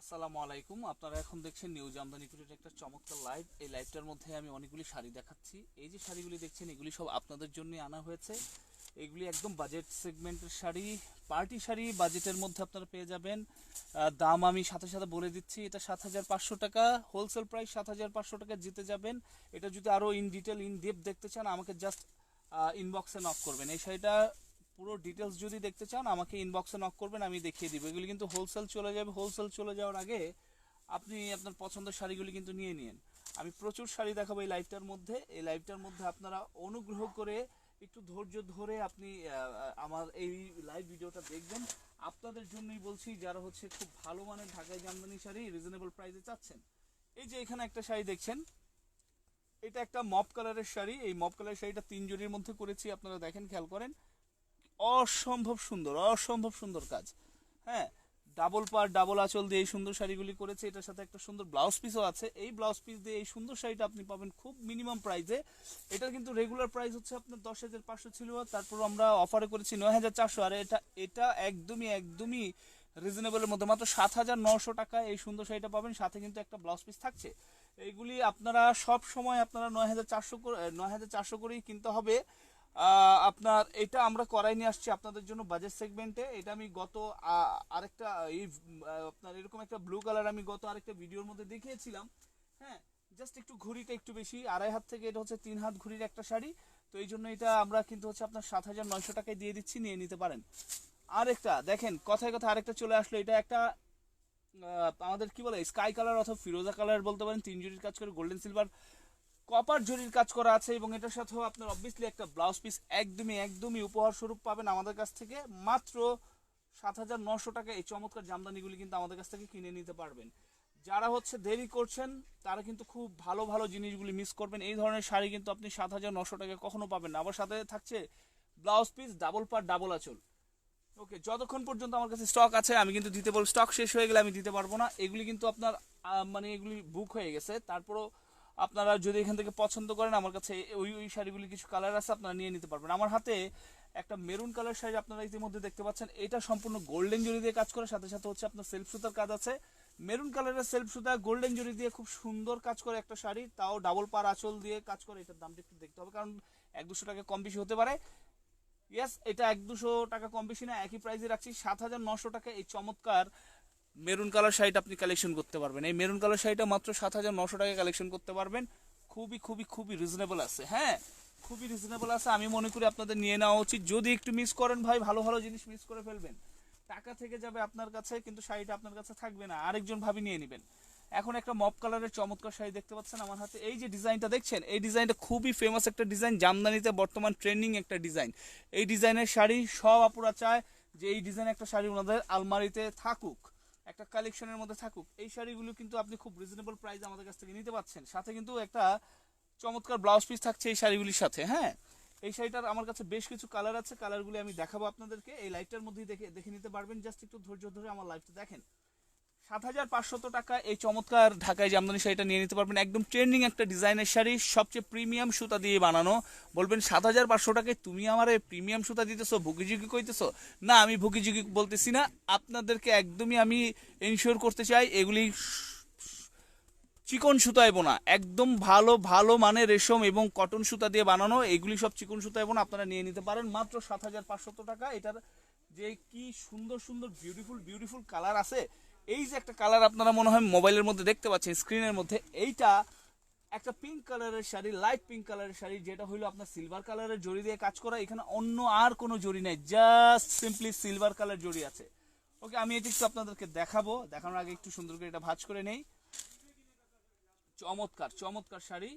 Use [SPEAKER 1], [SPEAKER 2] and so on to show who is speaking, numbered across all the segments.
[SPEAKER 1] আসসালামু আলাইকুম। আপনারা এখন দেখছেন নিউজ আমদানি কুটির একটা চমৎকার লাইভ এই লাইভটার মধ্যে আমি অনেকগুলি শাড়ি দেখাচ্ছি। এই যে শাড়িগুলি দেখছেন, এগুলি সব আপনাদের জন্য আনা হয়েছে। এগুলি একদম বাজেট সেগমেন্টের শাড়ি। পার্টি শাড়ি বাজেটের মধ্যে আপনারা পেয়ে যাবেন। দাম আমি সাথে সাথে বলে দিচ্ছি, এটা সাত হাজার পাঁচশো টাকা। হোলসেল প্রাইস সাত হাজার পাঁচশো টাকা জিতে যাবেন। এটা যদি আরও ইন ডিটেল ইন ডেপ দেখতে চান, আমাকে জাস্ট ইনবক্সে নক করবেন। এই শাড়িটা পুরো ডিটেলস যদি দেখতে চান, আমাকে ইনবক্সে নক করবেন, আমি দেখিয়ে দিব। এগুলি কিন্তু হোলসেল চলে যাবে। হোলসেল চলে যাওয়ার আগে আপনি আপনার পছন্দের শাড়িগুলি কিন্তু নিয়ে নিন। আমি প্রচুর শাড়ি দেখাবো এই লাইভটার মধ্যে। এই লাইভটার মধ্যে আপনারা অনুগ্রহ করে একটু ধৈর্য ধরে আপনি আমার এই লাইভ ভিডিওটা দেখবেন। আপনাদের জন্যই বলছি, যারা হচ্ছে খুব ভালো মানের ঢাকায় জামদানি শাড়ি রিজনেবল প্রাইসে চাচ্ছেন, এই যে এখানে একটা শাড়ি দেখছেন, এটা একটা মপ কালারের শাড়ি। এই মপ কালারের শাড়িটা তিন জরির মধ্যে করেছি, আপনারা দেখেন, খেয়াল করেন। অসম্ভব সুন্দর অসম্ভব সুন্দর কাজ। হ্যাঁ ডাবল পার ডাবল আঁচল দিয়ে এই সুন্দর শাড়িগুলি করেছে। এটার সাথে একটা সুন্দর ব্লাউজ পিসও আছে। এই ব্লাউজ পিস দিয়ে এই সুন্দর শাড়িটা আপনি পাবেন খুব মিনিমাম প্রাইসে এটার কিন্তু রেগুলার প্রাইস হচ্ছে আপনার দশ হাজার পাঁচশো ছিল। তারপর আমরা অফারে করেছি নয় হাজার চারশো। আর এটা এটা একদমই একদমই রিজনেবলের মধ্যে মাত্র সাত হাজার নশো টাকায় এই সুন্দর শাড়িটা পাবেন। সাথে কিন্তু একটা ব্লাউজ পিস থাকছে। এইগুলি আপনারা সব সময় আপনারা নয় হাজার চারশো করে, নয় হাজার চারশো করেই কিনতে হবে। আপনার এটা আমরা করাই নিয়ে আসছি আপনাদের জন্য বাজেট সেগমেন্টে এটা আমি গত আরেকটা, এই আপনার এরকম একটা ব্লু কালার আমি গত আরেকটা ভিডিওর মধ্যে দেখিয়েছিলাম। হ্যাঁ জাস্ট একটু ঘুড়িটা একটু বেশি। আড়াই হাত থেকে এটা হচ্ছে তিন হাত ঘুড়ির একটা শাড়ি। তো এই জন্য এটা আমরা কিন্তু হচ্ছে আপনার সাত হাজার নয়শো টাকায় দিয়ে দিচ্ছি, নিয়ে নিতে পারেন। আরেকটা, দেখেন, কথায় কথা আরেকটা চলে আসলো। এটা একটা আমাদের কি বলে স্কাই কালার অথবা ফিরোজা কালার বলতে পারেন। তিন জরির কাজ করে গোল্ডেন সিলভার কপার জরির কাজ করা আছে এবং এটার সাথেও আপনার অবভিয়াসলি একটা ব্লাউজ পিস একদমই একদমই উপহার স্বরূপ পাবেন আমাদের কাছ থেকে। মাত্র সাত হাজার নশো টাকা এই চমৎকার জামদানিগুলি কিন্তু আমাদের কাছ থেকে কিনে নিতে পারবেন। যারা হচ্ছে দেরি করছেন, তারা কিন্তু খুব ভালো ভালো জিনিসগুলি মিস করবেন। এই ধরনের শাড়ি কিন্তু আপনি সাত হাজার নশো টাকা কখনো পাবেন না। আবার সাথে থাকছে ব্লাউজ পিস ডাবল পার ডাবল আঁচল। ওকে যতক্ষণ পর্যন্ত আমার কাছে স্টক আছে, আমি কিন্তু দিতে পারব স্টক শেষ হয়ে গেলে আমি দিতে পারব না। এগুলি কিন্তু আপনার মানে এগুলি বুক হয়ে গেছে। তারপরও আপনারা যদি এখান থেকে পছন্দ করেন, আমার কাছে ওই ওই শাড়িগুলি কিছু কালার আছে, আপনারা নিয়ে নিতে পারবেন। আমার হাতে একটা মেরুন কালার শাড়ি আপনারা ইতিমধ্যে দেখতে পাচ্ছেন। এটা সম্পূর্ণ গোল্ডেন জরি দিয়ে কাজ করে, সাথে সাথে হচ্ছে আপনার সেলফ সুতার কাজ আছে। মেরুন কালারের সেলফ সুতা গোল্ডেন জরি দিয়ে খুব সুন্দর কাজ করে একটা শাড়ি, তাও ডাবল পার আঁচল দিয়ে কাজ করে, এটার দামটা একটু দেখতে হবে, কারণ এক দুশো টাকা কম বেশি হতে পারে। ইয়াস এটা এক দুশো টাকা কম বেশি না, একই প্রাইসে রাখছি, সাত হাজার নশো টাকা। এই চমৎকার মেরুন কালার শাড়িটা আপনি কালেকশন করতে পারবেন। এই মেরুন কালার শাড়িটা মাত্র সাত হাজার নশো টাকা কালেকশন করতে পারবেন। খুবই খুবই খুবই রিজনেবল আছে হ্যাঁ? খুবই রিজনেবল আছে। আমি মনে করি আপনাদের নিয়ে নেওয়া উচিত। যদি একটু মিস করেন ভাই, ভালো ভালো জিনিস মিস করে ফেলবেন। টাকা থেকে যাবে আপনার কাছে, কিন্তু শাড়িটা আপনার কাছে থাকবে না। আরেকজন ভাবি নিয়ে নেবেন। এখন একটা মপ কালারের চমৎকার শাড়ি দেখতে পাচ্ছেন আমার হাতে। এই যে ডিজাইনটা দেখছেন, এই ডিজাইনটা খুবই ফেমাস একটা ডিজাইন জামদানিতে বর্তমান ট্রেন্ডিং একটা ডিজাইন এই ডিজাইনের শাড়ি সব আপুরা চায় যে এই ডিজাইন একটা শাড়ি ওনাদের আলমারিতে থাকুক। একটা কালেকশনের মধ্যে থাকুক, এই শাড়িগুলো কিন্তু আপনি খুব রিজনেবল প্রাইস আমাদের কাছ থেকে নিতে পারছেন সাথে কিন্তু একটা চমৎকার ব্লাউজ পিস থাকছে এই শাড়িগুলির সাথে হ্যাঁ? এই শাড়িটার আমার কাছে বেশ কিছু কালার আছে কালারগুলি আমি দেখাবো আপনাদেরকে। এই লাইটটার মধ্যেই দেখে দেখে নিতে পারবেন। জাস্ট একটু ধৈর্য ধরে আমার লাইভটা দেখেন। সাত হাজার পাঁচশত টাকা। এই চমৎকার ঢাকায় জামদানি শাড়িটা নিয়ে নিতে পারবেন, একদম ট্রেন্ডিং একটা ডিজাইনের শাড়ি, সবচেয়ে প্রিমিয়াম সুতা দিয়ে বানানো। বলবেন, সাত হাজার পাঁচশো টাকায় তুমি আমার প্রিমিয়াম সুতা দিতেছো ভুগিঝুগি কইতেছো? না, আমি ভুগিঝুগি বলতেছি না। আপনাদেরকে একদমই আমি এনশিওর করতে চাই, এগুলি চিকন সুতায় বোনা একদম ভালো ভালো মানে রেশম এবং কটন সুতা দিয়ে বানানো। এগুলি সব চিকন সুতায় বোনা আপনারা নিয়ে নিতে পারেন। মাত্র সাত হাজার পাঁচশত টাকা। এটার যে কি সুন্দর সুন্দর বিউটিফুল বিউটিফুল কালার আছে এই যে একটা কালার আপনারা মনে হয় মোবাইলের মধ্যে দেখতে পাচ্ছেন স্ক্রিনের মধ্যে, এইটা একটা পিঙ্ক কালারের শাড়ি লাইট পিঙ্ক কালারের শাড়ি, যেটা হইল আপনার সিলভার কালারের জড়ি দিয়ে কাজ করা। এখানে অন্য আর কোনো জড়ি নাই জাস্ট সিম্পলি সিলভার কালার জড়ি আছে। ওকে আমি এটা একটু আপনাদেরকে দেখাবো। দেখানোর আগে একটু সুন্দর করে এটা ভাজ করে নেই। চমৎকার চমৎকার শাড়ি।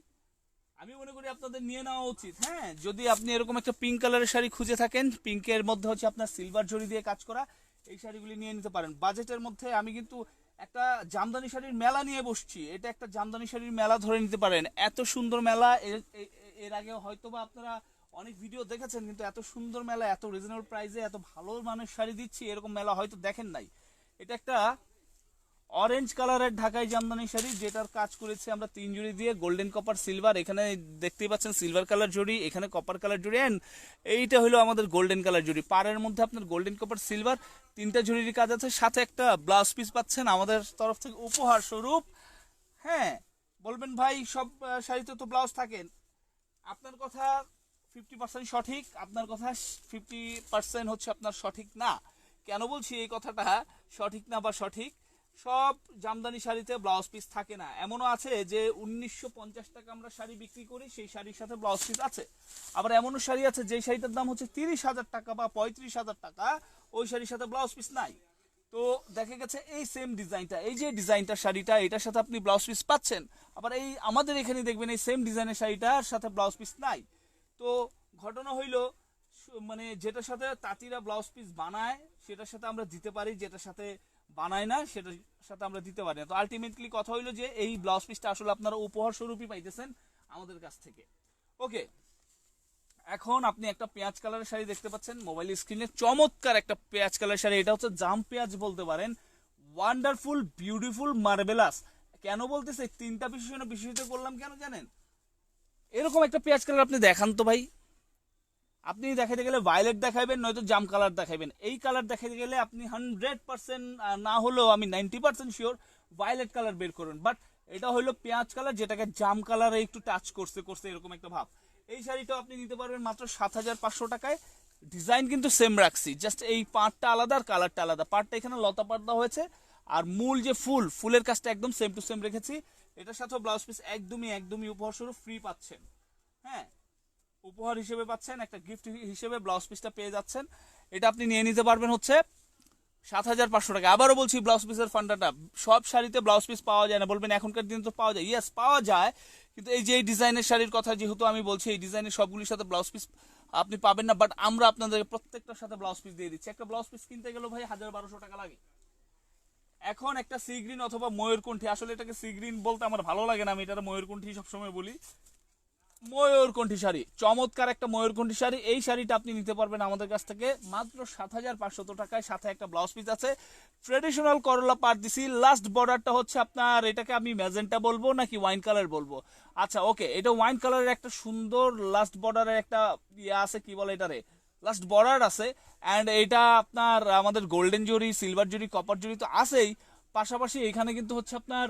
[SPEAKER 1] আমি মনে করি আপনাদের নিয়ে নেওয়া উচিত। হ্যাঁ যদি আপনি এরকম একটা পিঙ্ক কালারের শাড়ি খুঁজে থাকেন পিঙ্কের মধ্যে হচ্ছে আপনার সিলভার জড়ি দিয়ে কাজ করা। এই শাড়িগুলি নিয়ে নিতে পারেন। বাজেটের মধ্যে আমি কিন্তু একটা জামদানি শাড়ির মেলা নিয়ে বসছি। এটা একটা জামদানি শাড়ির মেলা ধরে নিতে পারেন। এত সুন্দর মেলা এর- আগে হয়তো বা আপনারা অনেক ভিডিও দেখেছেন, কিন্তু এত সুন্দর মেলা, এত রিজনেবল প্রাইসে এত ভালো মানের শাড়ি দিচ্ছি, এরকম মেলা হয়তো দেখেন নাই। এটা একটা অরেঞ্জ কালারের ঢাকাই জামদানি শাড়ি, যেটার কাজ করেছে আমরা তিন জুড়ি দিয়ে গোল্ডেন কপার সিলভার এখানে দেখতেই পাচ্ছেন সিলভার কালার জুড়ি, এখানে কপার কালার জুড়ি অ্যান্ড এইটা হলো আমাদের গোল্ডেন কালার জুড়ি। পাড়ের মধ্যে আপনার গোল্ডেন কপার সিলভার তিনটা জুড়ির কাজ আছে, সাথে একটা ব্লাউজ পিস পাচ্ছেন আমাদের তরফ থেকে উপহার স্বরূপ। হ্যাঁ বলবেন ভাই, সব শাড়িতে তো ব্লাউজ থাকেন আপনার কথা ফিফটি পার্সেন্ট সঠিক, আপনার কথা ফিফটি পার্সেন্ট হচ্ছে আপনার সঠিক না। কেন বলছি এই কথাটা? সঠিক না বা সঠিক? সব জামদানি শাড়িতে ব্লাউজ পিস থাকে না। এমনও আছে যে উনিশশো পঞ্চাশ টাকা আমরা শাড়ি বিক্রি করি, সেই শাড়ির সাথে ব্লাউজ পিস আছে। আবার এমনও শাড়ি আছে যে শাড়িটার দাম হচ্ছে তিরিশ হাজার টাকা বা পঁয়ত্রিশ হাজার টাকা, ওই শাড়ির সাথে ব্লাউজ পিস নাই। তো দেখা গেছে এই সেম ডিজাইনটা এই যে ডিজাইনটার শাড়িটা, এটার সাথে আপনি ব্লাউজ পিস পাচ্ছেন। আবার এই আমাদের এখানে দেখবেন এই সেম ডিজাইনের শাড়িটার সাথে ব্লাউজ পিস নাই। তো ঘটনা হইল মানে যেটার সাথে তাঁতিরা ব্লাউজ পিস বানায়, সেটার সাথে আমরা দিতে পারি, যেটার সাথে বানায় না, সেটার সাথে আমরা দিতে পারি না। তো আলটিমেটলি কথা হইল যে, এই ব্লাউজ পিসটা আসলে আপনারা উপহার স্বরূপই পাইতেছেন আমাদের কাছ থেকে। ওকে এখন আপনি একটা পেঁয়াজ কালারের শাড়ি দেখতে পাচ্ছেন মোবাইল স্ক্রিনে চমৎকার একটা পেঁয়াজ কালার শাড়ি। এটা হচ্ছে জাম পেঁয়াজ বলতে পারেন। ওয়ান্ডারফুল বিউটিফুল মার্বেলাস কেন বলতেছে? তিনটা বিশেষণ বিশেষিত করলাম কেন জানেন? এরকম একটা পেঁয়াজ কালার আপনি দেখান তো ভাই। আপনি দেখাতে গেলে ভায়োলেট দেখাবেন নয়তো জাম কালার দেখাবেন এই কালার দেখাতে গেলে আপনি হান্ড্রেড পার্সেন্ট না হলেও আমি ninety percent sure violet colour বের করুন। বাট এটা হলো পেঁয়াজ কালার যেটাকে জাম কালারে একটু টাচ করছে করছে এরকম একটা ভাব। এই শাড়িটাও আপনি নিতে পারবেন মাত্র সাত হাজার পাঁচশো টাকায়। ডিজাইন কিন্তু সেম রাখছি জাস্ট এই পাটটা আলাদা আর কালারটা আলাদা। পাটটা এখানে লতা দেওয়া হয়েছে, আর মূল যে ফুল, ফুলের কাজটা একদম সেম টু সেম রেখেছি। এটার সাথেও ব্লাউজ পিস একদমই একদমই উপহার স্বরূপ ফ্রি পাচ্ছেন। হ্যাঁ উপহার হিসেবে পাচ্ছেন, একটা গিফট হিসেবে ব্লাউজ পিসটা পেয়ে যাচ্ছেন। এটা আপনি নিয়ে নিতে পারবেন হচ্ছে সাত হাজার পাঁচশো টাকা। আবারও বলছি ব্লাউজ পিসের ফান্ডাটা সব শাড়িতে ব্লাউজ পিস পাওয়া যায় না। বলবেন, এখনকার দিনে তো পাওয়া যায়। ইয়েস পাওয়া যায়, কিন্তু এই যে এই ডিজাইনের শাড়ির কথা যেহেতু আমি বলছি, এই ডিজাইনের সবগুলির সাথে ব্লাউজ পিস আপনি পাবেন না বাট আমরা আপনাদেরকে প্রত্যেকটার সাথে ব্লাউজ পিস দিয়ে দিচ্ছি। একটা ব্লাউজ পিস কিনতে গেলেও ভাই হাজার বারোশো টাকা লাগে। এখন একটা সি গ্রিন অথবা ময়ূরকণ্ঠী, আসলে এটাকে সি গ্রিন বলতে আমার ভালো লাগে না, আমি এটা ময়ূরকণ্ঠী সবসময় বলি। ময়ূরকণ্ঠী শাড়ি? চমৎকার একটা ময়ূরকণ্ঠী শাড়ি? এই শাড়িটা আপনি নিতে পারবেন আমাদের কাছ থেকে মাত্র সাত হাজার পাঁচশত টাকায়। সাথে একটা ব্লাউজ পিস আছে। ট্রেডিশনাল করলা পাট দিছি। লাস্ট বর্ডারটা হচ্ছে আপনার, এটাকে আমি ম্যাজেন্টা বলব নাকি ওয়াইন কালার বলব? আচ্ছা ওকে এটা ওয়াইন কালারের একটা সুন্দর লাস্ট বর্ডারের একটা ইয়ে আছে, কি বলে এটারে? লাস্ট বর্ডার আছে। অ্যান্ড এটা আপনার আমাদের গোল্ডেন জুরি সিলভার জুরি কপার জুরি তো আছেই। পাশাপাশি এখানে কিন্তু হচ্ছে আপনার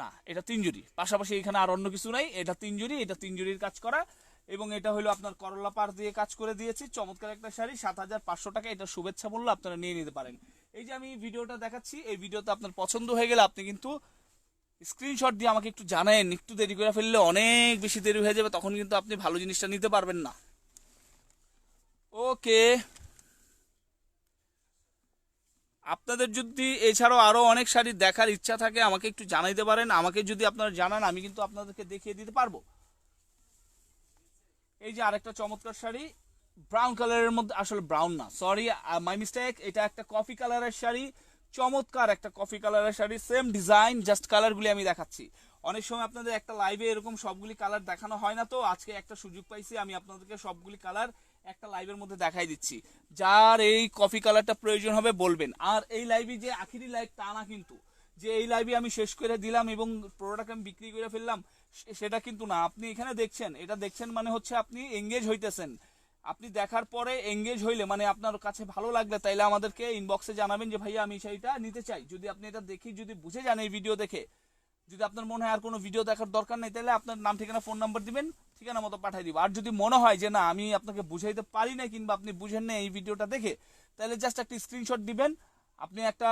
[SPEAKER 1] না, এটা তিনজুরি পাশাপাশি এখানে আর অন্য কিছু নাই, এটা তিনজুরি এটা তিনজুরির কাজ করা। এবং এটা হলো আপনার করলা পার দিয়ে কাজ করে দিয়েছি, চমৎকার একটা শাড়ি, সাত হাজার পাঁচশো টাকা, এটা শুভেচ্ছা মূল্য আপনারা নিয়ে নিতে পারেন। এই যে আমি ভিডিওটা দেখাচ্ছি, এই ভিডিওতে আপনার পছন্দ হয়ে গেলে আপনি কিন্তু স্ক্রিনশট দিয়ে আমাকে একটু জানায়েন, একটু দেরি করে ফেললে অনেক বেশি দেরি হয়ে যাবে, তখন কিন্তু আপনি ভালো জিনিসটা নিতে পারবেন না। ওকে। আপনাদের যদি এছাড়াও আরও অনেক শাড়ি দেখার ইচ্ছা থাকে, আমাকে একটু জানাইতে পারেন। আমাকে যদি আপনারা জানান, আমি কিন্তু আপনাদেরকে দেখিয়ে দিতে পারব। এই যে আরেকটা চমৎকার শাড়ি ব্রাউন কালারের মধ্যে, আসলে ব্রাউন না সরি মাই মিস্টেক এটা একটা কফি কালারের শাড়ি, চমৎকার একটা কফি কালারের শাড়ি সেম ডিজাইন জাস্ট কালারগুলি আমি দেখাচ্ছি। অনেক সময় আপনাদের একটা লাইভে এরকম সবগুলি কালার দেখানো হয় না তো, আজকে একটা সুযোগ পাইছি, আমি আপনাদেরকে সবগুলি কালার একটা লাইভের মধ্যে দেখাই দিচ্ছি। যার এই কফি কালারটা প্রয়োজন হবে বলবেন। আর এই লাইভে যে আখিরি লাইভ তা না কিন্তু। যে এই লাইভে আমি শেষ করে দিলাম এবং প্রোডাক্ট আমি বিক্রি করে ফেললাম সেটা কিন্তু না। আপনি এখানে দেখছেন, এটা দেখছেন মানে হচ্ছে আপনি এঙ্গেজ হইতেছেন। আপনি দেখার পরে এঙ্গেজ হইলে মানে আপনার কাছে ভালো লাগলে, তাইলে আমাদেরকে ইনবক্সে জানাবেন যে, ভাইয়া, আমি সেইটা নিতে চাই। যদি আপনি এটা দেখি, যদি বুঝে যান এই ভিডিও দেখে। যদি আপনার মনে হয় আর কোনো ভিডিও দেখার দরকার নেই তাহলে আপনার নাম, ঠিকানা ফোন নাম্বার দিবেন। ঠিকানা মতো পাঠিয়ে দিব। আর যদি মনে হয় যে না, আমি আপনাকে বুঝাইতে পারি না কিংবা আপনি বুঝেন না এই ভিডিওটা দেখে, তাহলে জাস্ট একটা স্ক্রিনশট দিবেন। আপনি একটা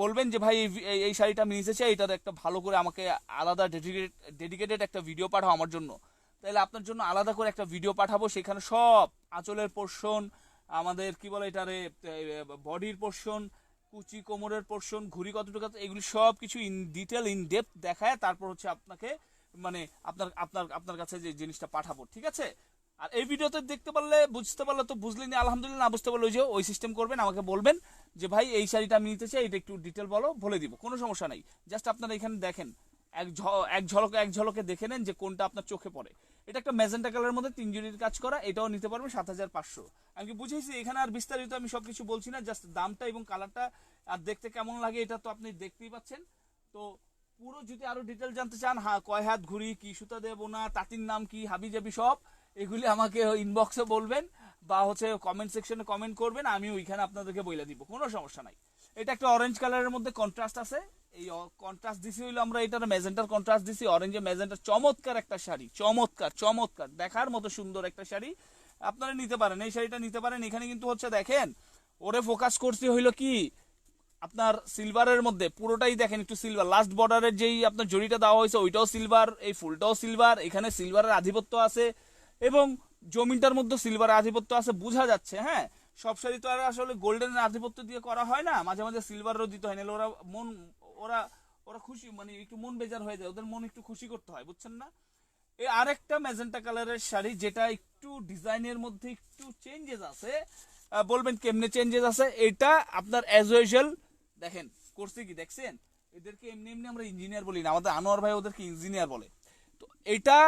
[SPEAKER 1] বলবেন যে, ভাই, এই এই- শাড়িটা আমি নিতে চাই একটা ভালো করে আমাকে আলাদা ডেডিকেটেড একটা ভিডিও পাঠাও আমার জন্য। তাহলে আপনার জন্য আলাদা করে একটা ভিডিও পাঠাবো, সেখানে সব আঁচলের পোর্শন আমাদের কি বলে এটারে বডির পোর্শন কুচি কোমরের পোর্শন ঘুড়ি কতটুকু এগুলি সব কিছু ইন ডিটেল ইন ডেপথ দেখায়, তারপর হচ্ছে আপনাকে মানে আপনার আপনার আপনার কাছে যে জিনিসটা পাঠাবো, ঠিক আছে? আর এই ভিডিওতে দেখতে পারলে, বুঝতে পারলে তো বুঝলেন আলহামদুলিল্লাহ না বুঝতে পারলে ওই যে ওই সিস্টেম করবেন, আমাকে বলবেন যে, ভাই, এই শাড়িটা আমি নিতে চাই, এটা একটু ডিটেল বলো, বলে দিব, কোনো সমস্যা নাই। জাস্ট আপনারা এখানে দেখেন, এক এক ঝলকে এক ঝলকে দেখে নেন যে কোনটা আপনার চোখে পড়ে। এটা একটা ম্যাজেন্টা কালারের মধ্যে তিন জুড়ির কাজ করা, এটাও নিতে পারবেন সাত হাজার পাঁচশো। আমি বুঝেছি? এখানে আর বিস্তারিত আমি সবকিছু বলছি না জাস্ট দামটা এবং কালারটা আর দেখতে কেমন লাগে, এটা তো আপনি দেখতেই পাচ্ছেন। তো পুরো যদি আরও ডিটেল জানতে চান হ্যাঁ কয় হাত ঘুরি কি সুতা দেব না, তাঁতির নাম কি, হাবি জাবি সব, এগুলি আমাকে ইনবক্সে বলবেন বা হচ্ছে কমেন্ট সেকশনে কমেন্ট করবেন আমি ওইখানে আপনাদেরকে বলে দিব, কোনো সমস্যা নাই। এটা একটা অরেঞ্জ কালারের মধ্যে কন্ট্রাস্ট আছে, এই কন্ট্রাস্ট দিছি হইল আমরা এটার মেজেন্টার কন্ট্রাস্ট দিছি অরেঞ্জে মেজেন্টার চমৎকার একটা শাড়ি, চমৎকার চমৎকার, দেখার মতো সুন্দর একটা শাড়ি, আপনারা নিতে পারেন, এই শাড়িটা নিতে পারেন, এখানে কিন্তু হচ্ছে দেখেন, ওরে ফোকাস করছি হইল কি আপনার সিলভারের মধ্যে পুরোটাই দেখেন একটু সিলভার লাস্ট বর্ডারের যেই আপনার জড়িটা দেওয়া হয়েছে, ওইটাও সিলভার এই ফুলটাও সিলভার এখানে সিলভারের আধিপত্য আছে এবং জমিনটার মধ্যে সিলভারের আধিপত্য আছে, বোঝা যাচ্ছে হ্যাঁ? সব শাড়ি তো আর আসলে গোল্ডেনের আধিপত্য দিয়ে করা হয় না, মাঝে মাঝে সিলভারও দিতে হয় না ওরা মন, ওরা ওরা খুশি মানে একটু মন বেজার হয়ে যায়, ওদের মন একটু খুশি করতে হয়, বুঝছেন না? এই আরেকটা ম্যাজেন্টা কালারের শাড়ি, যেটা একটু ডিজাইনের মধ্যে একটু চেঞ্জেস আছে বলবেন কেমনে চেঞ্জেস আছে? এটা আপনার অ্যাজ ইউজুয়াল দেখেন, করছে কি, দেখছেন? এদেরকে এমনি এমনি আমরা ইঞ্জিনিয়ার বলি না, আমাদের আনোয়ার ভাই ওদেরকে ইঞ্জিনিয়ার বলে। তো এটা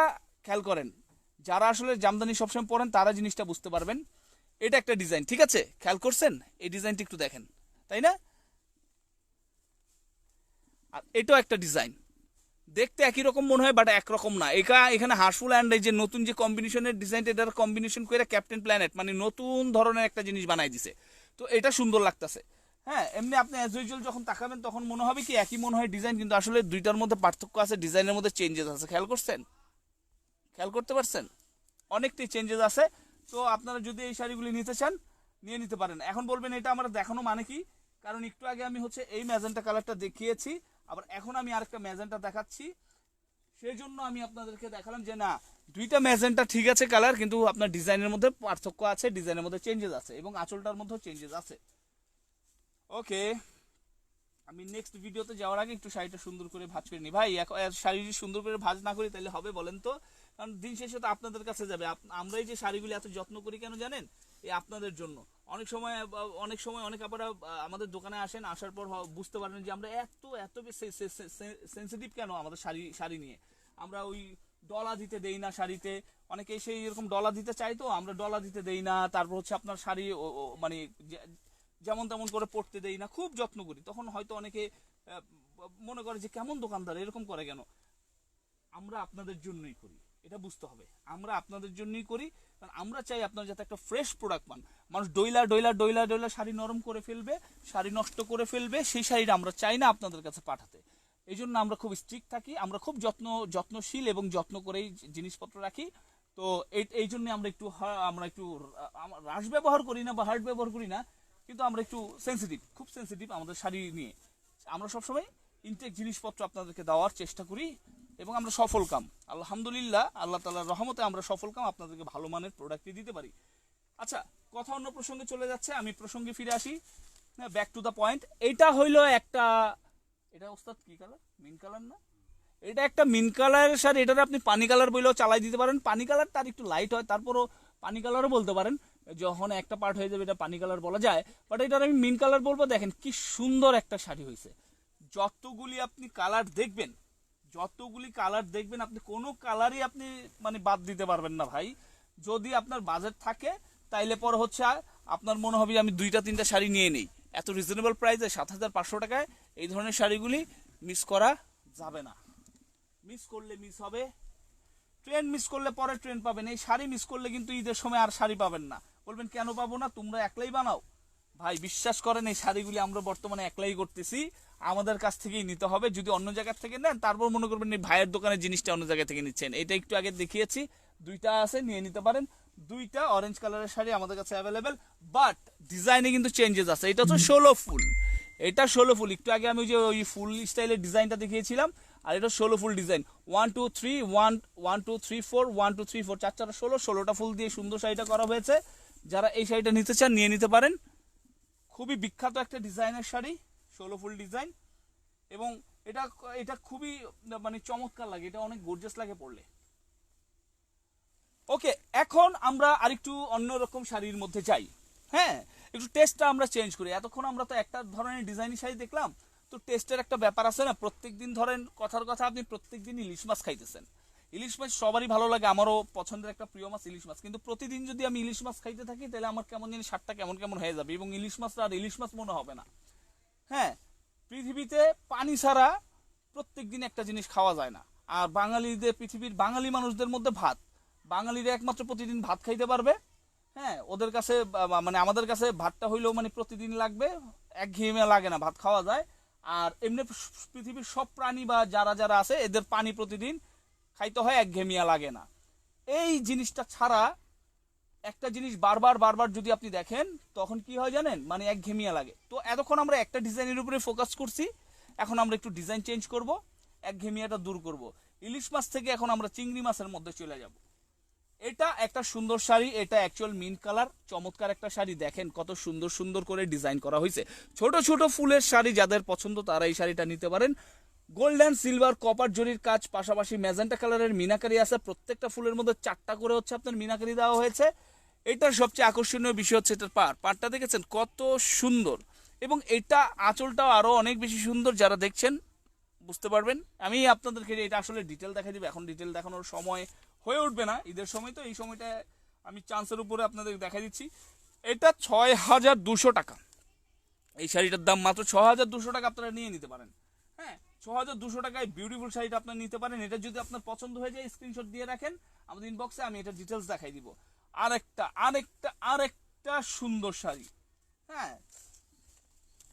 [SPEAKER 1] খেয়াল করেন, যারা আসলে জামদানি সবসময় পড়েন তারা জিনিসটা বুঝতে পারবেন। এটা একটা ডিজাইন ঠিক আছে? খেয়াল করছেন? এই ডিজাইনটা একটু দেখেন, তাই না? আর এটাও একটা ডিজাইন দেখতে একই রকম মনে হয় বাট একরকম না। একা এখানে হার্সফুল অ্যান্ড এই যে নতুন যে কম্বিনেশনের ডিজাইন এটার কম্বিনেশন করে ক্যাপ্টেন প্ল্যানেট মানে নতুন ধরনের একটা জিনিস বানাই দিছে। তো এটা সুন্দর লাগতেছে। হ্যাঁ এমনি আপনি অ্যাজ ইউজুয়াল যখন তাকাবেন তখন মনে হবে কি একই মনে হয় ডিজাইন কিন্তু আসলে দুইটার মধ্যে পার্থক্য আছে ডিজাইনের মধ্যে চেঞ্জেস আছে। খেয়াল করছেন? খেয়াল করতে পারছেন? অনেকটাই চেঞ্জেস আছে। তো আপনারা যদি এই শাড়িগুলি নিতে চান, নিয়ে নিতে পারেন। এখন বলবেন এটা আমার দেখানো মানে কি? কারণ একটু আগে আমি হচ্ছে এই ম্যাজেন্টা কালারটা দেখিয়েছি, আবার এখন আমি আরেকটা ম্যাজেন্টা দেখাচ্ছি। সেই জন্য আমি আপনাদেরকে দেখালাম যে না, দুইটা ম্যাজেন্টা ঠিক আছে কালার, কিন্তু আপনার ডিজাইনের মধ্যে পার্থক্য আছে ডিজাইনের মধ্যে চেঞ্জেস আছে এবং আঁচলটার মধ্যেও চেঞ্জেস আছে। ওকে আমি নেক্সট ভিডিওতে যাওয়ার আগে একটু শাড়িটা সুন্দর করে ভাজ করে নি ভাই শাড়ি সুন্দর করে ভাজ না করি তাহলে হবে বলেন তো? কারণ দিন শেষে তো আপনাদের কাছে যাবে। আপ- আমরা যে শাড়িগুলি এত যত্ন করি কেন জানেন? এই আপনাদের জন্য। অনেক সময় অনেক সময় অনেক আপনারা আমাদের দোকানে আসেন, আসার পর বুঝতে পারেন যে আমরা এত এত সেন্সিটিভ কেন আমাদের শাড়ি শাড়ি নিয়ে? আমরা ওই ডলা দিতে দেই না শাড়িতে। অনেকে সেই এরকম ডলা দিতে চাই তো, আমরা ডলা দিতে দেই না। তারপর হচ্ছে আপনার শাড়ি মানে যেমন তেমন করে পড়তে দেই না, খুব যত্ন করি। তখন হয়তো অনেকে মনে করে যে কেমন দোকানদার, এরকম করে কেন? আমরা আপনাদের জন্যই করি, এটা বুঝতে হবে। আমরা আপনাদের জন্যই করি, কারণ আমরা চাই আপনার যাতে একটা ফ্রেশ প্রোডাক্ট পান। মানুষ ডইলা ডইলা ডইলা ডইলা শাড়ি নরম করে ফেলবে, শাড়ি নষ্ট করে ফেলবে, সেই শাড়িটা আমরা চাই না আপনাদের কাছে পাঠাতে। এই জন্য আমরা খুব স্ট্রিক্ট থাকি, আমরা খুব যত্ন, যত্নশীল এবং যত্ন করেই জিনিসপত্র রাখি। তো এই জন্য আমরা একটু আমরা একটু রা- আমরা রাশ ব্যবহার করি না বা হার্ড ব্যবহার করি না। কিন্তু আমরা একটু সেন্সিটিভ খুব সেন্সিটিভ আমাদের শাড়ি নিয়ে। আমরা সবসময় ইনটেক জিনিসপত্র আপনাদেরকে দেওয়ার চেষ্টা করি এবং আমরা সফল কাম। আলহামদুলিল্লাহ, আল্লাহ তালার রহমতে আমরা সফল কাম আপনাদেরকে ভালো মানের প্রোডাক্টই দিতে পারি। আচ্ছা কথা অন্য প্রসঙ্গে চলে যাচ্ছে, আমি প্রসঙ্গে ফিরে আসি। হ্যাঁ ব্যাক টু দ্য পয়েন্ট এটা হইল একটা, এটা ওস্তাদ কি কালার মিন কালার না? এটা একটা মিন কালারের শাড়ি, এটার আপনি পানি কালার বইলেও চালাই দিতে পারেন। পানি কালার তার একটু লাইট হয়, তারপরও পানি কালারও বলতে পারেন। যখন একটা পার্ট হয়ে যাবে, এটা পানি কালার বলা যায় বাট এটার আমি মিন কালার বলব, দেখেন কি সুন্দর একটা শাড়ি হয়েছে। যতগুলি আপনি কালার দেখবেন, যতগুলি কালার দেখবেন, আপনি কোনো কালারই আপনি মানে বাদ দিতে পারবেন না ভাই। যদি আপনার বাজেট থাকে, তাইলে পর হচ্ছে আপনার মনে হবে আমি দুইটা, তিনটা শাড়ি নিয়ে নেই। এত রিজনেবল প্রাইসে সাত হাজার পাঁচশো টাকায় এই ধরনের শাড়িগুলি মিস করা যাবে না। মিস করলে মিস হবে। ট্রেন মিস করলে পরে ট্রেন পাবেন। এই শাড়ি মিস করলে কিন্তু ঈদের সময় আর শাড়ি পাবেন না। বলবেন, কেন পাবো না? তোমরা একলাই বানাও। ভাই, বিশ্বাস করেন, এই শাড়িগুলি আমরা বর্তমানে একলাই করতেছি। আমাদের কাছ থেকেই নিতে হবে। যদি অন্য জায়গা থেকে নেন, তারপর মনে করবেন এই ভাইয়ের দোকানের জিনিসটা অন্য জায়গা থেকে নিচ্ছেন। এটা একটু আগে দেখিয়েছি। দুইটা আছে, নিয়ে নিতে পারেন। দুইটা অরেঞ্জ কালারের শাড়ি আমাদের কাছে অ্যাভেলেবেল বাট ডিজাইনে কিন্তু চেঞ্জেস আছে। এটা হচ্ছে ষোলো ফুল। এটা ষোলো ফুল। একটু আগে আমি যে ওই ফুল স্টাইলের ডিজাইনটা দেখিয়েছিলাম, আর এটা ষোলো ফুল design one two three one one two three four one two three four চার চার ষোলো, ষোলোটা ফুল দিয়ে সুন্দর শাড়িটা করা হয়েছে। যারা এই শাড়িটা নিতে চান, নিয়ে নিতে পারেন। খুবই বিখ্যাত একটা ডিজাইনের শাড়ি, ষোলো ফুল ডিজাইন। এবং এটা এটা খুবই মানে চমৎকার লাগে, এটা অনেক গর্জাস লাগে পড়লে ওকে এখন আমরা আরেকটু অন্যরকম শাড়ির মধ্যে যাই। হ্যাঁ একটু টেস্টটা আমরা চেঞ্জ করি। এতক্ষণ আমরা তো একটা ধরনের ডিজাইনের শাড়ি দেখলাম। তো টেস্টের একটা ব্যাপার আছে না প্রত্যেক দিন ধরেন, কথার কথা আপনি প্রত্যেক দিন ইলিশ মাছ খাইতেছেন। ইলিশ মাছ সবারই ভালো লাগে, আমারও পছন্দের একটা প্রিয় মাছ ইলিশ মাছ। কিন্তু প্রতিদিন যদি আমি ইলিশ মাছ খাইতে থাকি, তাহলে আমার কেমন জানি স্বাদটা কেমন কেমন হয়ে যাবে। এবং ইলিশ মাছটা আর ইলিশ মাছ মনে হবে না। হ্যাঁ পৃথিবীতে পানি ছাড়া প্রত্যেক দিন একটা জিনিস খাওয়া যায় না। আর বাঙালিদের, পৃথিবীর বাঙালি মানুষদের মধ্যে ভাত। বাঙালিরা একমাত্র প্রতিদিন ভাত খাইতে পারবে। হ্যাঁ ওদের কাছে মানে আমাদের কাছে ভাতটা হইলেও মানে প্রতিদিন লাগবে। এক ঘিমে লাগে না ভাত খাওয়া যায়। আর এমনি পৃথিবীর সব প্রাণী বা যারা যারা আছে, এদের পানি প্রতিদিন খাইতে হয়, এক ঘেমিয়া লাগে না। এই জিনিসটা ছাড়া একটা জিনিস বারবার বারবার যদি আপনি দেখেন, তখন কি হয় জানেন? মানে এক ঘেমিয়া লাগে। তো এতক্ষণ আমরা একটা ডিজাইনের উপরে ফোকাস করছি। এখন আমরা একটু ডিজাইন চেঞ্জ করব, এক ঘেমিয়াটা দূর করব। ইলিশ মাছ থেকে এখন আমরা চিংড়ি মাছের মধ্যে চলে যাব। এটা একটা সুন্দর শাড়ি, এটা অ্যাকচুয়াল মিন কালার চমৎকার একটা শাড়ি। দেখেন কত সুন্দর সুন্দর করে ডিজাইন করা হয়েছে ছোট ছোট ফুলের শাড়ি যাদের পছন্দ, তারা এই শাড়িটা নিতে পারেন। গোল্ডেন সিলভার কপার জরির কাজ, পাশাপাশি ম্যাজেন্টা কালারের মিনাকারি আছে। প্রত্যেকটা ফুলের মধ্যে চারটা করে হচ্ছে আপনার মিনাকারি দেওয়া হয়েছে। এটার সবচেয়ে আকর্ষণীয় বিষয় হচ্ছে এটার পার পারটা দেখেছেন? কত সুন্দর। এবং এটা আঁচলটাও আরও অনেক বেশি সুন্দর যারা দেখছেন, বুঝতে পারবেন। আমি আপনাদেরকে এটা আসলে ডিটেল দেখাই দিব। এখন ডিটেল দেখানোর সময় হয়ে উঠবে না। ঈদের সময় তো এই সময়টা আমি চান্সের উপরে আপনাদের দেখা দিচ্ছি। এটা ছয় হাজার দুশো টাকা। এই শাড়িটার দাম মাত্র ছ হাজার দুশো টাকা আপনারা নিয়ে নিতে পারেন। হ্যাঁ? ছ হাজার দুশো টাকায় বিউটিফুল শাড়িটা আপনারা নিতে পারেন। এটা যদি আপনার পছন্দ হয়ে যায় স্ক্রিনশট দিয়ে রাখেন। আমাদের ইনবক্সে আমি এটা ডিটেলস দেখাই দিব। আরেকটা আরেকটা আরেকটা সুন্দর শাড়ি। হ্যাঁ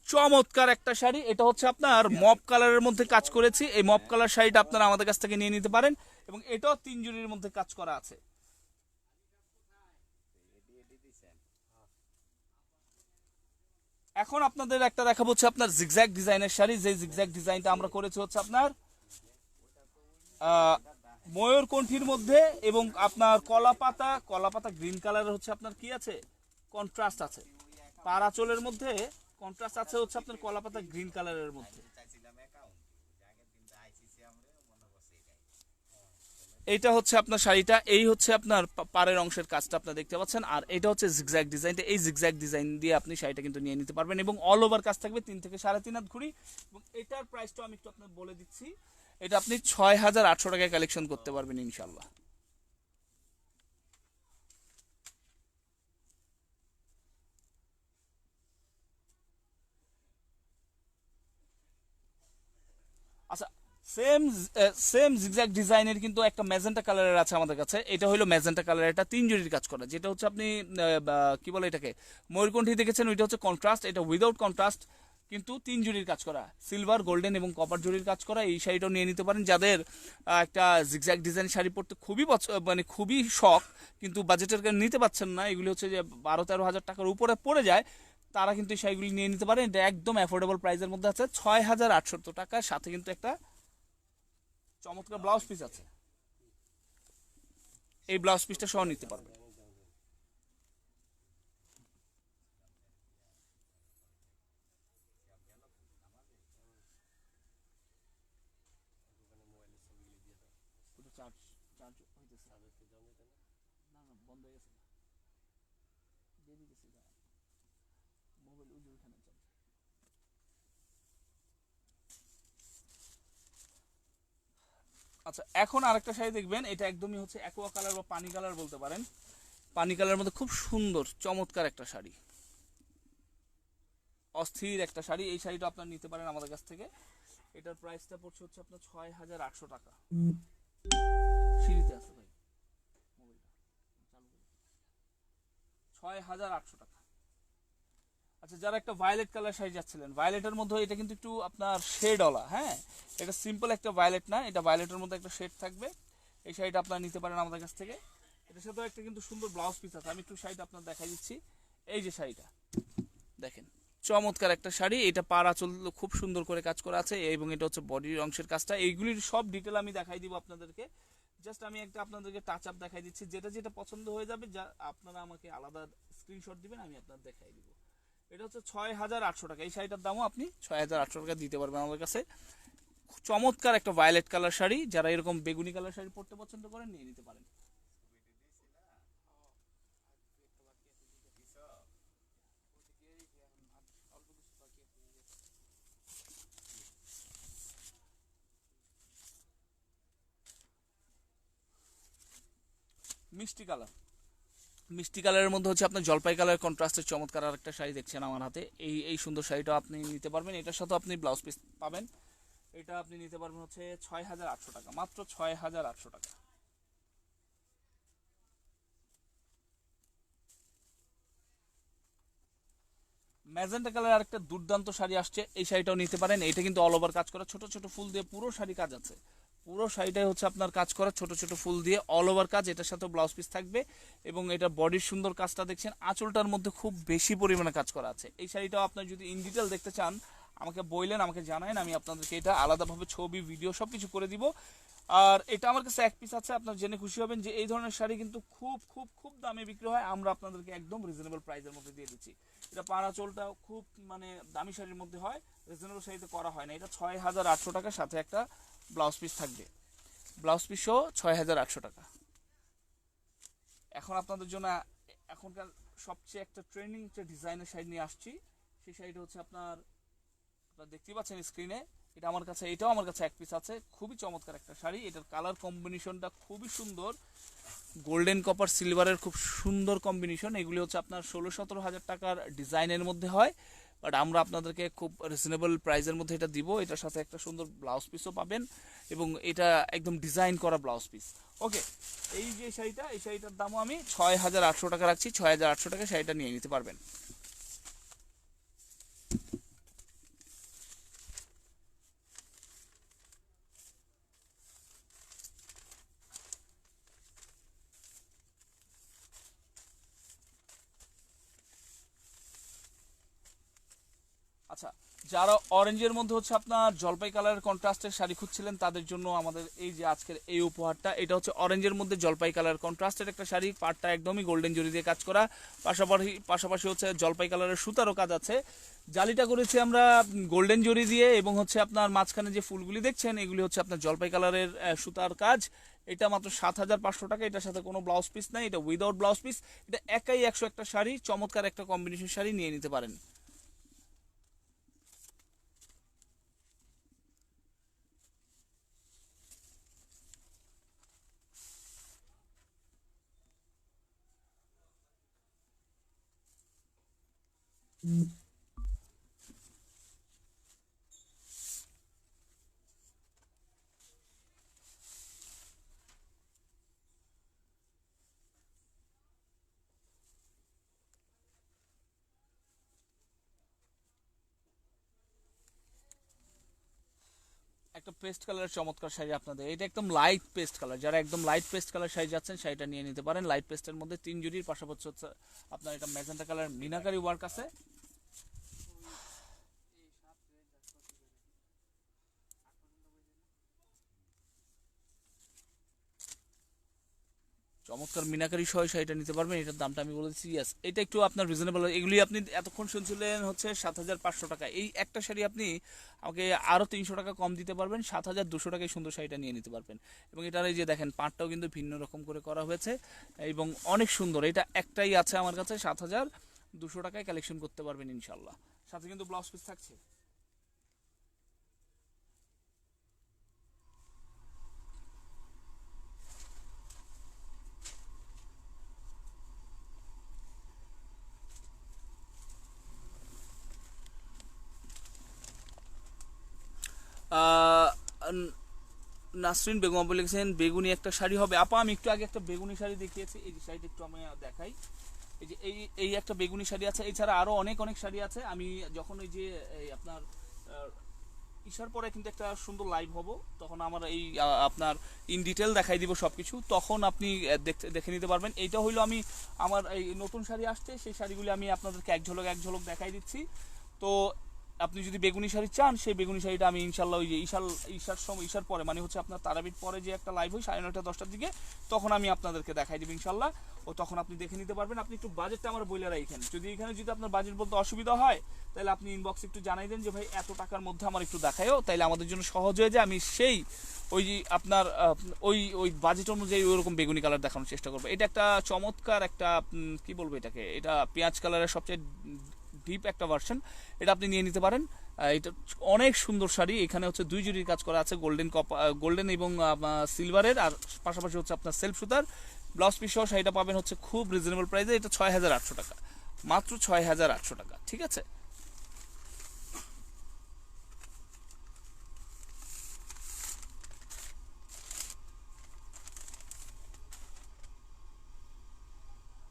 [SPEAKER 1] চমৎকার একটা শাড়ি। এটা হচ্ছে আপনার মপ কালারের মধ্যে কাজ করেছি। এই মপ কালার শাড়িটা আপনারা আমাদের কাছ থেকে নিয়ে নিতে পারেন। এবং এটাও তিন জুড়ির মধ্যে কাজ করা আছে। এখন আপনাদের একটা দেখাবো হচ্ছে আপনার জিগজ্যাগ ডিজাইনের শাড়ি। যে জিগজ্যাগ ডিজাইনটা আমরা করেছি হচ্ছে আপনার ময়ূর কণ্ঠীর মধ্যে এবং আপনার কলা পাতা কলা পাতা গ্রিন কালারের হচ্ছে আপনার কি আছে? কন্ট্রাস্ট আছে। পারাচলের মধ্যে কন্ট্রাস্ট আছে হচ্ছে আপনার কলা পাতা গ্রিন কালারের মধ্যে। এইটা হচ্ছে আপনার শাড়িটা, এই হচ্ছে আপনার পাড়ের অংশের কাজটা আপনারা দেখতে পাচ্ছেন, আর এটা হচ্ছে জিগজ্যাগ ডিজাইনটা এই জিগজ্যাগ ডিজাইন দিয়ে আপনি শাড়িটা কিন্তু নিয়ে নিতে পারবেন এবং অল ওভার কাজ থাকবে তিন থেকে সাড়ে তিন হাত ঘুরি এবং এটার প্রাইসটা আমি একটু আপনার বলে দিচ্ছি। এটা আপনি ছয় হাজার আটশো টাকায় কালেকশন করতে পারবেন ইনশাল্লাহ আচ্ছা সেম সেম জিগজ্যাগ ডিজাইনের কিন্তু একটা ম্যাজেন্টা কালারের আছে আমাদের কাছে। এটা হলো ম্যাজেন্টা কালার এটা তিন জুড়ির কাজ করা, যেটা হচ্ছে আপনি কি বলে এটাকে? ময়ূরকণ্ঠী দেখেছেন, ওইটা হচ্ছে কন্ট্রাস্ট এটা উইদাউট কন্ট্রাস্ট কিন্তু তিন জুড়ির কাজ করা। সিলভার গোল্ডেন এবং কপার জুড়ির কাজ করা, এই শাড়িটাও নিয়ে নিতে পারেন। যাদের একটা জিগজ্যাগ ডিজাইন শাড়ি পরতে খুবই মানে খুবই শখ, কিন্তু বাজেটের কারণে নিতে পারছেন না, এগুলি হচ্ছে যে বারো তেরো হাজার টাকার উপরে পড়ে যায়, তারা কিন্তু এই শাড়িগুলি নিয়ে নিতে পারেন। এটা একদম অ্যাফোর্ডেবল প্রাইসের মধ্যে আছে, ছয় হাজার আটশো টাকার, সাথে কিন্তু একটা চমৎকার ব্লাউজ পিস আছে। এই ব্লাউজ পিসটা সহ নিতে পারবে ওটা চার্জ চার্জ হইতেছে না না বন্ধ হয়ে গেছে দিয়ে দিতেছি দাঁড়ান। মোবাইল ওই যে ওইখানে চার্জ আচ্ছা এখন আরেকটা শাড়ি দেখবেন, এটা একদমই হচ্ছে অ্যাকোয়া কালার বা পানি কালার বলতে পারেন। পানি কালারের মধ্যে খুব সুন্দর, চমৎকার একটা শাড়ি। অস্থির একটা শাড়ি, এই শাড়িটা আপনার নিতে পারেন আমাদের কাছ থেকে। এটার প্রাইসটা পড়ছে হচ্ছে আপনার ছয় হাজার আটশো টাকা। আছে ভাই। ছয় হাজার আটশো টাকা। আচ্ছা যারা একটা ভায়োলেট কালার শাড়ি যাচ্ছিলেন ভায়োলেটের মধ্যে এটা কিন্তু একটু আপনার শেড শেডওয়ালা হ্যাঁ? এটা সিম্পল একটা ভায়োলেট না, এটা ভায়োলেটের মধ্যে একটা শেড থাকবে। এই শাড়িটা আপনারা নিতে পারেন আমাদের কাছ থেকে। এটার সাথে একটা কিন্তু সুন্দর ব্লাউজ পিস আছে, আমি একটু শাড়িটা আপনার দেখাই দিচ্ছি। এই যে শাড়িটা, দেখেন, চমৎকার একটা শাড়ি। এটা পার আঁচল খুব সুন্দর করে কাজ করা আছে, এবং এটা হচ্ছে বডির অংশের কাজটা। এইগুলির সব ডিটেল আমি দেখাই দিব আপনাদেরকে। জাস্ট আমি একটা আপনাদেরকে টাচ আপ দেখাই দিচ্ছি। যেটা যেটা পছন্দ হয়ে যাবে, যা আপনারা আমাকে আলাদা স্ক্রিনশট দিবেন, আমি আপনার দেখাই দিব। এটা হচ্ছে ছয় হাজার আটশো টাকা। এই শাড়িটার দামও আপনি ছয় হাজার আটশো টাকা দিতে পারবেন আমাদের কাছে। চমৎকার একটা ভায়োলেট কালার শাড়ি। যারা এরকম বেগুনি কালার শাড়ি পরতে পছন্দ করেন, নিয়ে নিতে পারেন। মিষ্টি কালার মিষ্টি কালারের মধ্যে হচ্ছে আপনার জলপাই কালার কন্ট্রাস্টের চমৎকার আর একটা শাড়ি দেখছেন আমার হাতে। এই এই সুন্দর শাড়িটা আপনি নিতে পারবেন। এটার সাথে আপনি ব্লাউজ পিস পাবেন। এটা আপনি নিতে পারবেন হচ্ছে ছয় হাজার আটশো টাকা। মাত্র ছয় হাজার আটশো টাকা। ম্যাজেন্টা কালার আরেকটা দুর্দান্ত শাড়ি আসছে। এই শাড়িটাও নিতে পারেন। এটা কিন্তু অল ওভার কাজ করা। ছোট ছোট ফুল দিয়ে পুরো শাড়ি কাজ আছে। পুরো শাড়িটাই হচ্ছে আপনার কাজ করা ছোট ছোট ফুল দিয়ে অল ওভার কাজ, এটার সাথে ব্লাউজ পিস থাকবে এবং এটা বডির সুন্দর কাজটা দেখছেন, আঁচলটার মধ্যে খুব বেশি পরিমাণে কাজ করা আছে। এই শাড়িটাও আপনার যদি ইন ডিটেল দেখতে চান, আমাকে বললেন আমাকে জানায়েন, আমি আপনাদেরকে এটা আলাদাভাবে ছবি ভিডিও সব কিছু করে দিব। আর এটা আমার কাছে এক পিস আছে, আপনারা জেনে খুশি হবেন যে এই ধরনের শাড়ি কিন্তু খুব খুব খুব দামে বিক্রি হয়। আমরা আপনাদেরকে একদম রিজনেবল প্রাইসের মধ্যে দিয়ে দিচ্ছি। এটা পাড়া চোলটা খুব মানে দামি শাড়ির মধ্যে হয় রিজনেবল শাড়িতে করা হয় না। এটা ছয় হাজার আটশো টাকার সাথে একটা ব্লাউজ পিস থাকবে। ব্লাউজ পিসও ছয় হাজার আটশো টাকা। এখন আপনাদের জন্য এখনকার সবচেয়ে একটা ট্রেন্ডিং একটা ডিজাইনের শাড়ি নিয়ে আসছি, সেই শাড়িটা হচ্ছে আপনার, আপনারা দেখতেই পাচ্ছেন স্ক্রিনে এটা আমার কাছে, এটাও আমার কাছে এক পিস আছে, খুবই চমৎকার একটা শাড়ি, এটার কালার কম্বিনেশনটা খুবই সুন্দর গোল্ডেন কপার সিলভারের খুব সুন্দর কম্বিনেশন এগুলি হচ্ছে আপনার ষোলো সতেরো হাজার টাকার ডিজাইনের মধ্যে হয় বাট আমরা আপনাদেরকে খুব রিজনেবল প্রাইসের মধ্যে এটা দিব। এটার সাথে একটা সুন্দর ব্লাউজ পিসও পাবেন এবং এটা একদম ডিজাইন করা ব্লাউজ পিস ওকে এই যে শাড়িটা, এই শাড়িটার দামও আমি ছয় হাজার আটশো টাকা রাখছি। ছয় হাজার আটশো টাকা শাড়িটা নিয়ে নিতে পারবেন। আচ্ছা যারা অরেঞ্জের মধ্যে হচ্ছে আপনার জলপাই কালারের কন্ট্রাস্টের শাড়ি খুঁজছিলেন, তাদের জন্য আমাদের এই যে আজকের এই উপহারটা, এটা হচ্ছে অরেঞ্জের মধ্যে জলপাই কালার কন্ট্রাস্টের একটা শাড়ি পাটটা একদমই গোল্ডেন জরি দিয়ে কাজ করা। পাশাপাশি পাশাপাশি হচ্ছে জলপাই কালারের সুতারও কাজ আছে। জালিটা করেছি আমরা গোল্ডেন জরি দিয়ে এবং হচ্ছে আপনার মাঝখানে যে ফুলগুলি দেখছেন, এগুলি হচ্ছে আপনার জলপাই কালারের সুতার কাজ। এটা মাত্র সাত হাজার পাঁচশো টাকা, এটার সাথে কোনো ব্লাউজ পিস নাই, এটা উইদাউট ব্লাউজ পিস এটা একাই একশো একটা শাড়ি, চমৎকার একটা কম্বিনেশন শাড়ি নিয়ে নিতে পারেন। Mm-hmm. একটা পেস্ট কালারের চমৎকার শাড়ি আপনাদের। এটা একদম লাইট পেস্ট কালার যারা একদম লাইট পেস্ট কালার শাড়ি যাচ্ছেন শাড়িটা নিয়ে নিতে পারেন। লাইট পেস্টের মধ্যে তিন জুড়ির পাশাপাশি হচ্ছে আপনার এটা ম্যাজেন্টা কালার মিনাকারি ওয়ার্ক আছে। চমৎকার মিনাকারি সহ শাড়িটা নিতে পারবেন, এটার দামটা আমি বলেছি ইয়াস এটা একটু আপনার রিজনেবল এগুলি আপনি এতক্ষণ শুনছিলেন হচ্ছে সাত হাজার পাঁচশো টাকা। এই একটা শাড়ি আপনি আমাকে আরও তিনশো টাকা কম দিতে পারবেন, সাত হাজার দুশো টাকায় সুন্দর শাড়িটা নিয়ে নিতে পারবেন। এবং এটার এই যে দেখেন, পাটটাও কিন্তু ভিন্ন রকম করে করা হয়েছে এবং অনেক সুন্দর। এটা একটাই আছে আমার কাছে, সাত হাজার দুশো টাকায় কালেকশন করতে পারবেন ইনশাল্লাহ সাথে কিন্তু ব্লাউজ পিস থাকছে আহ, ন- নাসরিন বেগম আপু লিখেছেন বেগুনি একটা শাড়ি হবে। আপা, আমি একটু আগে একটা বেগুনি শাড়ি দেখিয়েছি। এই যে শাড়িটা একটু আমি দেখাই। এই যে এই এই একটা বেগুনি শাড়ি আছে। এছাড়া আরও অনেক অনেক শাড়ি আছে। আমি যখন ওই যে আপনার ইশার পরে কিন্তু একটা সুন্দর লাইভ হব। তখন আমার এই আপনার ইন ডিটেল দেখাই দিব সব কিছু তখন আপনি দেখতে, দেখে নিতে পারবেন। এইটা হইল আমি আমার এই নতুন শাড়ি আসছে। সেই শাড়িগুলি আমি আপনাদেরকে এক ঝলক এক ঝলক দেখাই দিচ্ছি। তো আপনি যদি বেগুনি শাড়ি চান, সেই বেগুনি শাড়িটা আমি ইনশাল্লাহ ওই যে ঈশাল ঈশার সময় ঈশার পরে মানে হচ্ছে আপনার তারাবির পরে যে একটা লাইভ হয়, সাড়ে নয়টা, দশটার দিকে, তখন আমি আপনাদেরকে দেখাই দেবো ইনশাল্লাহ ও তখন আপনি দেখে নিতে পারবেন, আপনি একটু বাজেটটা আমার বইলে রাখেন যদি এখানে, যদি আপনার বাজেট বলতে অসুবিধা হয়, তাহলে আপনি ইনবক্সে একটু জানাই দেন যে, ভাই, এত টাকার মধ্যে আমার একটু দেখায়ও। তাইলে আমাদের জন্য সহজ হয়ে যায়, আমি সেই ওই যে আপনার ওই ওই বাজেট অনুযায়ী ওইরকম বেগুনি কালার দেখানোর চেষ্টা করব। এটা একটা চমৎকার একটা কি বলব এটাকে? এটা পেঁয়াজ কালারের সবচেয়ে ডিপ একটা ভার্সন এটা আপনি নিয়ে নিতে পারেন। এটা অনেক সুন্দর শাড়ি। এখানে হচ্ছে দুই জুড়ির কাজ করা আছে গোল্ডেন কপ গোল্ডেন এবং সিলভারের আর পাশাপাশি হচ্ছে আপনার সেলফ সুতার। ব্লাউজ পিস সহ শাড়িটা পাবেন হচ্ছে খুব রিজনেবল প্রাইসে এটা ছয় হাজার আটশো টাকা। মাত্র ছয় হাজার আটশো টাকা, ঠিক আছে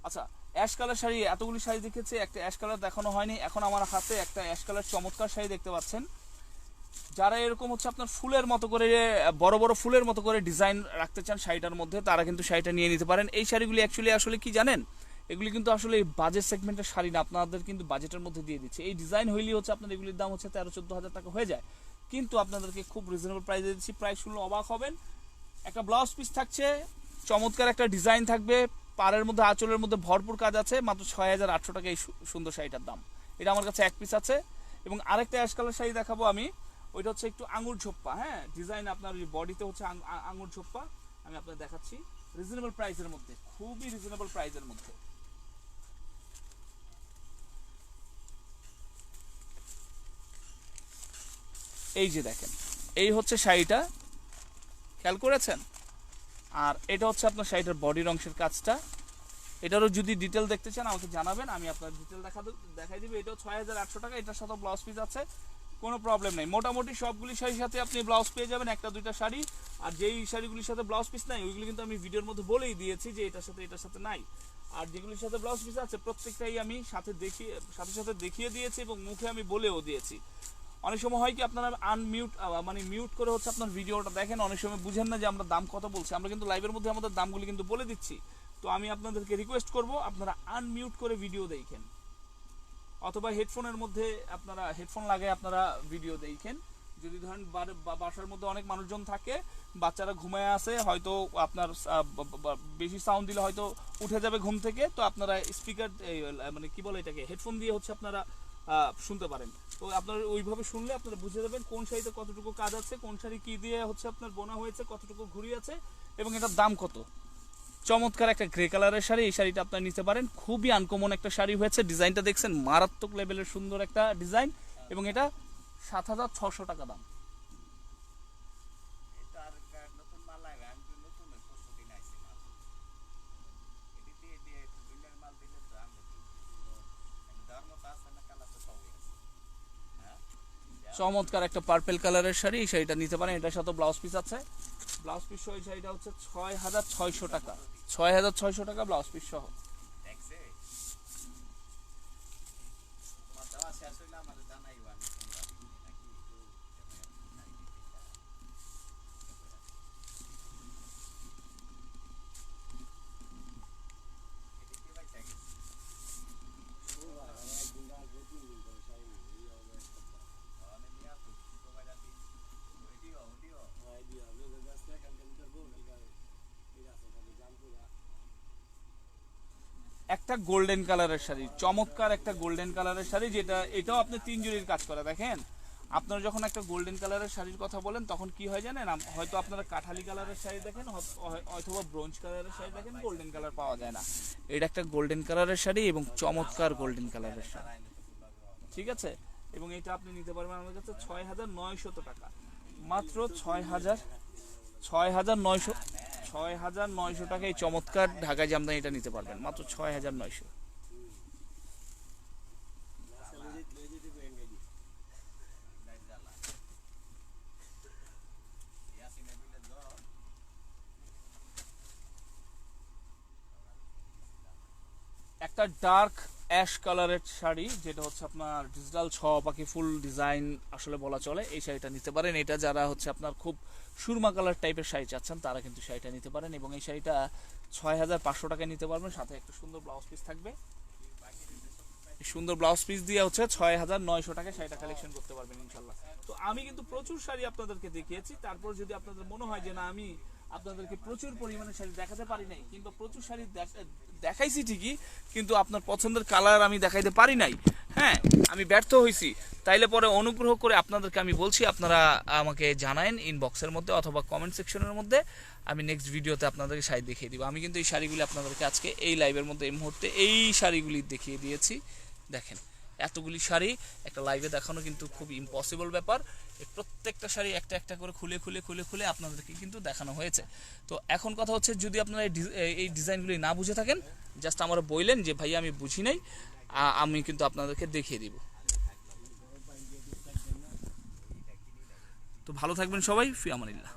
[SPEAKER 1] আচ্ছা অ্যাশ কালার শাড়ি, এতগুলি শাড়ি দেখেছি, একটা অ্যাশ কালার দেখানো হয়নি। এখন আমার হাতে একটা অ্যাশ কালার চমৎকার শাড়ি দেখতে পাচ্ছেন। যারা এরকম হচ্ছে আপনার ফুলের মতো করে, বড় বড় ফুলের মতো করে ডিজাইন রাখতে চান শাড়িটার মধ্যে, তারা কিন্তু শাড়িটা নিয়ে নিতে পারেন। এই শাড়িগুলি অ্যাকচুয়ালি আসলে কি জানেন? এগুলি কিন্তু আসলে বাজেট সেগমেন্টের শাড়ি না, আপনাদের কিন্তু বাজেটের মধ্যে দিয়ে দিচ্ছে। এই ডিজাইন হইলেই হচ্ছে আপনার এগুলির দাম হচ্ছে তেরো, চোদ্দ হাজার টাকা হয়ে যায়। কিন্তু আপনাদেরকে খুব রিজনেবল প্রাইসে দিচ্ছি। প্রাইস শুনলে অবাক হবেন। একটা ব্লাউজ পিস থাকছে, চমৎকার একটা ডিজাইন থাকবে। পাড়ের মধ্যে, আঁচলের মধ্যে ভরপুর কাজ আছে, মাত্র ছয় হাজার আটশো টাকা এই সুন্দর শাড়িটার দাম। এটা আমার কাছে এক পিস আছে। এবং আরেকটা অ্যাশ কালার শাড়ি দেখাবো আমি। ওইটা হচ্ছে একটু আঙুর ঝোপ্পা হ্যাঁ? ডিজাইন আপনার ওই বডিতে হচ্ছে আঙুর ঝোপ্পা। আমি আপনাদের দেখাচ্ছি। রিজনেবল প্রাইসের মধ্যে, খুবই রিজনেবল প্রাইসের মধ্যে। এই যে দেখেন, এই হচ্ছে শাড়িটা। খেয়াল করেছেন? আর এটা হচ্ছে আপনার শাড়িটার বডির অংশের কাজটা। এটারও যদি ডিটেল দেখতে চান, আমাকে জানাবেন, আমি আপনার ডিটেল দেখা দেখাই দিবে। এটাও ছয় হাজার আটশো টাকা, এটার সাথে ব্লাউজ পিস আছে, কোনো প্রবলেম নেই। মোটামুটি সবগুলি শাড়ির সাথে আপনি ব্লাউজ পেয়ে যাবেন, একটা, দুইটা শাড়ি। আর যেই শাড়িগুলির সাথে ব্লাউজ পিস নাই, ওইগুলি কিন্তু আমি ভিডিওর মধ্যে বলেই দিয়েছি যে এটার সাথে এটার সাথে নাই। আর যেগুলির সাথে ব্লাউজ পিস আছে, প্রত্যেকটাই আমি সাথে দেখিয়ে সাথে সাথে দেখিয়ে দিয়েছি এবং মুখে আমি বলেও দিয়েছি। অনেক সময় হয় কি আপনারা আনমিউট মানে মিউট করে হচ্ছে আপনার ভিডিওটা দেখেন, অনেক সময় বুঝেন না যে আমরা দাম কত বলছি। আমরা কিন্তু লাইভের মধ্যে আমাদের দামগুলি কিন্তু বলে দিচ্ছি। তো আমি আপনাদেরকে রিকোয়েস্ট করব, আপনারা আনমিউট করে ভিডিও দেখেন। অথবা হেডফোনের মধ্যে আপনারা হেডফোন লাগায় আপনারা ভিডিও দেখেন। যদি ধরেন বাসার মধ্যে অনেক মানুষজন থাকে, বাচ্চারা ঘুমায় আছে, হয়তো আপনার বেশি সাউন্ড দিলে হয়তো উঠে যাবে ঘুম থেকে। তো আপনারা স্পিকার মানে কি বলে এটাকে হেডফোন দিয়ে হচ্ছে আপনারা শুনতে পারেন। তো আপনারা ওইভাবে শুনলে আপনারা বুঝে যাবেন কোন শাড়িতে কতটুকু কাজ আছে, কোন শাড়ি কী দিয়ে হচ্ছে আপনার বোনা হয়েছে, কতটুকু ঘুরি আছে এবং এটার দাম কত। চমৎকার একটা গ্রে কালারের শাড়ি, এই শাড়িটা আপনারা নিতে পারেন। খুবই আনকমন একটা শাড়ি হয়েছে। ডিজাইনটা দেখছেন, মারাত্মক লেভেলের সুন্দর একটা ডিজাইন এবং এটা সাত হাজার ছশো টাকা দাম
[SPEAKER 2] এটা আর একটা নতুন মাল লাগে আমি তো নতুন ওই পরশু দিন আইছি মাল এটি দিয়ে দিয়ে একটু দুইটার মাল দিলে তো আমি একটু আমি দেওয়ার মতো আছে না কালার তো সবই আছে হ্যাঁ
[SPEAKER 1] চমৎকার একটা পার্পেল কালারের শাড়ি, এই শাড়িটা নিতে পারেন। এটার সাথে ব্লাউজ পিস আছে। ব্লাউজ পিস সহ এই শাড়িটা হচ্ছে ছয় হাজার ছয়শো টাকা। ছয় হাজার ছয়শো টাকা ব্লাউজ পিস সহ
[SPEAKER 2] দেখছে তোমার দেওয়া শেষ হইলে আমার জানাইবা আমি কোনটা দিই নাকি একটু এদিকে বাইচা গেছে আমি নিয়ে আসি সুপারভাইজার দিন ওইদিও ওইদিও
[SPEAKER 1] একটা গোল্ডেন কালারের শাড়ি, চমৎকার একটা গোল্ডেন কালারের শাড়ি যেটা, এটাও আপনি তিন জুড়ির কাজ করা, দেখেন? আপনারা যখন একটা গোল্ডেন কালারের শাড়ির কথা বলেন, তখন কি হয় জানেন? হয়তো আপনারা কাঠালি কালারের শাড়ি দেখেন অথবা ব্রোঞ্জ কালারের শাড়ি দেখেন গোল্ডেন কালার পাওয়া যায় না। এটা একটা গোল্ডেন কালারের শাড়ি এবং চমৎকার গোল্ডেন কালারের শাড়ি। ঠিক আছে? এবং এটা আপনি নিতে পারবেন আমার কাছে ছয় হাজার নয়শত টাকা। মাত্র ছয় হাজার ছয় হাজার নয়শো ছয় হাজার নয়শো টাকা। এই চমৎকার ঢাকায় জামদানি এটা নিতে পারবেন। মাত্র ছয় হাজার নয়শো। একটা ডার্ক অ্যাশ কালারের শাড়ি, যেটা হচ্ছে আপনার ডিজিটাল ছ পাখি, ফুল ডিজাইন আসলে বলা চলে, এই শাড়িটা নিতে পারেন। এটা যারা হচ্ছে আপনার খুব সুরমা কালার টাইপের শাড়ি চাচ্ছেন, তারা কিন্তু শাড়িটা নিতে পারেন এবং এই শাড়িটা ছয় হাজার পাঁচশো টাকায় নিতে পারবেন। সাথে একটা সুন্দর ব্লাউজ পিস থাকবে। সুন্দর ব্লাউজ পিস দিয়ে হচ্ছে ছয় হাজার নয়শো টাকায় শাড়িটা কালেকশন করতে পারবেন ইনশাল্লাহ তো আমি কিন্তু প্রচুর শাড়ি আপনাদেরকে দেখিয়েছি। তারপর যদি আপনাদের মনে হয় যে না, আমি আপনাদেরকে প্রচুর পরিমাণে শাড়ি দেখাতে পারি নাই, কিন্তু প্রচুর শাড়ি দেখ- দেখাইছি ঠিকই, কিন্তু আপনার পছন্দের কালার আমি দেখাইতে পারি নাই। হ্যাঁ আমি ব্যর্থ হয়েছি তাইলে পরে অনুগ্রহ করে আপনাদেরকে আমি বলছি, আপনারা আমাকে জানায়েন ইনবক্সের মধ্যে অথবা কমেন্ট সেকশনের মধ্যে, আমি নেক্সট ভিডিওতে আপনাদেরকে শাড়ি দেখিয়ে দিব। আমি কিন্তু এই শাড়িগুলি আপনাদেরকে আজকে এই লাইভের মধ্যে এই মুহূর্তে এই শাড়িগুলি দেখিয়ে দিয়েছি। দেখেন, এতগুলি শাড়ি একটা লাইভে দেখানো কিন্তু খুব ইম্পসিবল ব্যাপার। প্রত্যেকটা শাড়ি একটা একটা করে খুলে খুলে খুলে খুলে আপনাদেরকে কিন্তু দেখানো হয়েছে। তো এখন কথা হচ্ছে যদি আপনারা এই ডিজ- এই- এই ডিজাইনগুলি না বুঝে থাকেন জাস্ট আমার বললেন যে ভাই আমি বুঝি নাই আমি কিন্তু আপনাদেরকে দেখিয়ে দিব। তো ভালো থাকবেন সবাই, ফি আমানিল্লাহ।